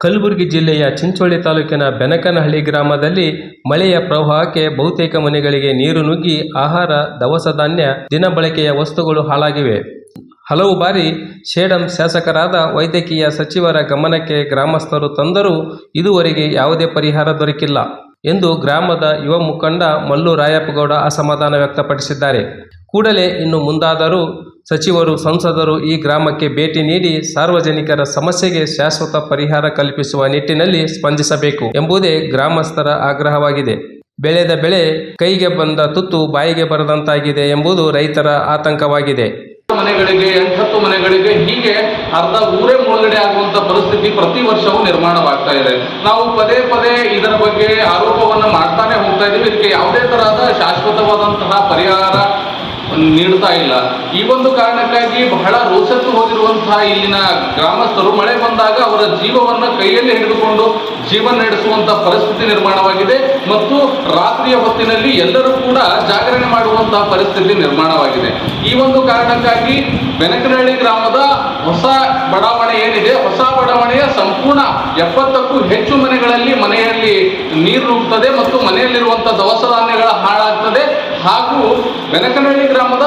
ಕಲಬುರಗಿ ಜಿಲ್ಲೆಯ ಚಿಂಚೋಳಿ ತಾಲೂಕಿನ ಬೆನಕನಹಳ್ಳಿ ಗ್ರಾಮದಲ್ಲಿ ಮಳೆಯ ಪ್ರವಾಹಕ್ಕೆ ಬಹುತೇಕ ಮನೆಗಳಿಗೆ ನೀರು ನುಗ್ಗಿ ಆಹಾರ, ದವಸ ಧಾನ್ಯ ದಿನಬಳಕೆಯ ವಸ್ತುಗಳು ಹಾಳಾಗಿವೆ. ಹಲವು ಬಾರಿ ಶೇಡಂ ಶಾಸಕರಾದ ವೈದ್ಯಕೀಯ ಸಚಿವರ ಗಮನಕ್ಕೆ ಗ್ರಾಮಸ್ಥರು ತಂದರೂ ಇದುವರೆಗೆ ಯಾವುದೇ ಪರಿಹಾರ ದೊರಕಿಲ್ಲ ಎಂದು ಗ್ರಾಮದ ಯುವ ಮುಖಂಡ ಮಲ್ಲು ರಾಯಪ್ಪಗೌಡ ಅಸಮಾಧಾನ ವ್ಯಕ್ತಪಡಿಸಿದ್ದಾರೆ. ಕೂಡಲೇ ಇನ್ನು ಮುಂದಾದರೂ ಸಚಿವರು, ಸಂಸದರು ಈ ಗ್ರಾಮಕ್ಕೆ ಭೇಟಿ ನೀಡಿ ಸಾರ್ವಜನಿಕರ ಸಮಸ್ಯೆಗೆ ಶಾಶ್ವತ ಪರಿಹಾರ ಕಲ್ಪಿಸುವ ನಿಟ್ಟಿನಲ್ಲಿ ಸ್ಪಂದಿಸಬೇಕು ಎಂಬುದೇ ಗ್ರಾಮಸ್ಥರ ಆಗ್ರಹವಾಗಿದೆ. ಬೆಳೆದ ಬೆಳೆ ಕೈಗೆ ಬಂದ ತುತ್ತು ಬಾಯಿಗೆ ಬರದಂತಾಗಿದೆ ಎಂಬುದು ರೈತರ ಆತಂಕವಾಗಿದೆ. ಮನೆಗಳಿಗೆ, ಎಂಟತ್ತು ಮನೆಗಳಿಗೆ ಹೀಗೆ ಅರ್ಧ ಊರೇ ಮುಳುಗಡೆ ಆಗುವಂತ ಪರಿಸ್ಥಿತಿ ಪ್ರತಿ ವರ್ಷವೂ ನಿರ್ಮಾಣವಾಗ್ತಾ ಇದೆ. ನಾವು ಪದೇ ಪದೇ ಇದರ ಬಗ್ಗೆ ಆರೋಪವನ್ನು ಮಾಡ್ತಾನೆ ಹೋಗ್ತಾ ಇದೀವಿ. ಇದಕ್ಕೆ ಯಾವುದೇ ತರಹದ ಶಾಶ್ವತವಾದಂತಹ ಪರಿಹಾರ ನೀಡ್ತಾ ಇಲ್ಲ. ಈ ಒಂದು ಕಾರಣಕ್ಕಾಗಿ ಬಹಳ ರೋಸತ್ತು ಹೋಗಿರುವಂತಹ ಇಲ್ಲಿನ ಗ್ರಾಮಸ್ಥರು, ಮಳೆ ಬಂದಾಗ ಅವರ ಜೀವವನ್ನ ಕೈಯಲ್ಲಿ ಹಿಡಿದುಕೊಂಡು ಜೀವನ ನಡೆಸುವಂತಹ ಪರಿಸ್ಥಿತಿ ನಿರ್ಮಾಣವಾಗಿದೆ ಮತ್ತು ರಾತ್ರಿಯ ಹೊತ್ತಿನಲ್ಲಿ ಎಲ್ಲರೂ ಕೂಡ ಜಾಗರಣೆ ಮಾಡುವಂತಹ ಪರಿಸ್ಥಿತಿ ನಿರ್ಮಾಣವಾಗಿದೆ. ಈ ಒಂದು ಕಾರಣಕ್ಕಾಗಿ ಬೆನಕನಹಳ್ಳಿ ಗ್ರಾಮದ ಹೊಸ ಬಡಾವಣೆ ಏನಿದೆ, ಹೊಸ ಬಡಾವಣೆಯ ಸಂಪೂರ್ಣ ಎಪ್ಪತ್ತಕ್ಕೂ ಹೆಚ್ಚು ಮನೆಗಳಲ್ಲಿ ಮನೆಯಲ್ಲಿ ನೀರು ನುಗ್ತದೆ ಮತ್ತು ಮನೆಯಲ್ಲಿರುವಂಥ ದವಸ ಧಾನ್ಯಗಳ ಹಾಳಾಗ್ತದೆ ಹಾಗೂ ಬೆನಕನಹಳ್ಳಿ ಗ್ರಾಮದ